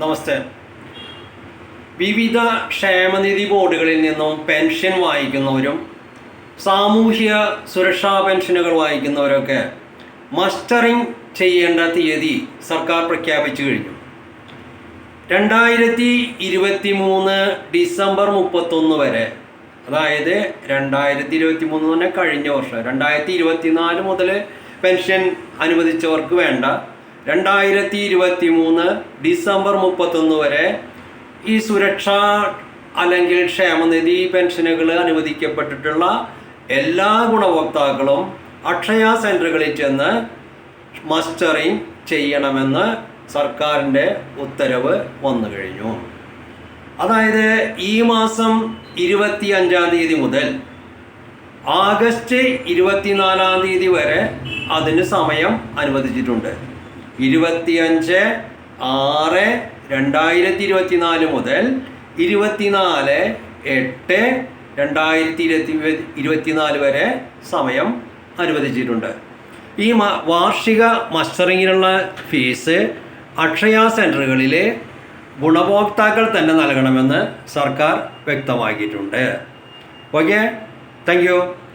നമസ്തേ. വിവിധ ക്ഷേമനിധി ബോർഡുകളിൽ നിന്നും പെൻഷൻ വാങ്ങിക്കുന്നവരും സാമൂഹ്യ സുരക്ഷാ പെൻഷനുകൾ വാങ്ങിക്കുന്നവരൊക്കെ മസ്റ്ററിംഗ് ചെയ്യേണ്ട തീയതി സർക്കാർ പ്രഖ്യാപിച്ചു കഴിഞ്ഞു. രണ്ടായിരത്തി ഇരുപത്തി മൂന്ന് ഡിസംബർ മുപ്പത്തൊന്ന് വരെ അതായത് രണ്ടായിരത്തി ഇരുപത്തി മൂന്ന് തന്നെ കഴിഞ്ഞ വർഷം രണ്ടായിരത്തി ഇരുപത്തി നാല് മുതൽ പെൻഷൻ അനുവദിച്ചവർക്ക് വേണ്ട രണ്ടായിരത്തി ഇരുപത്തി മൂന്ന് ഡിസംബർ മുപ്പത്തൊന്ന് വരെ ഈ സുരക്ഷാ അല്ലെങ്കിൽ ക്ഷേമനിധി പെൻഷനുകൾ അനുവദിക്കപ്പെട്ടിട്ടുള്ള എല്ലാ ഗുണഭോക്താക്കളും അക്ഷയ സെന്ററുകളിൽ ചെന്ന് മസ്റ്ററിങ് ചെയ്യണമെന്ന് സർക്കാരിന്റെ ഉത്തരവ് വന്നു കഴിഞ്ഞു. അതായത് ഈ മാസം ഇരുപത്തി അഞ്ചാം തീയതി മുതൽ ആഗസ്റ്റ് ഇരുപത്തിനാലാം തീയതി വരെ അതിന് സമയം അനുവദിച്ചിട്ടുണ്ട്. ഇരുപത്തിയഞ്ച് ആറ് രണ്ടായിരത്തി ഇരുപത്തിനാല് മുതൽ ഇരുപത്തിനാല് എട്ട് രണ്ടായിരത്തി ഇരുപത്തി ഇരുപത്തിനാല് വരെ സമയം അനുവദിച്ചിട്ടുണ്ട്. ഈ മ- വാർഷിക മസ്റ്ററിങ്ങിനുള്ള ഫീസ് അക്ഷയ സെന്ററുകളിൽ ഗുണഭോക്താക്കൾ തന്നെ നൽകണമെന്ന് സർക്കാർ വ്യക്തമാക്കിയിട്ടുണ്ട്. Okay thank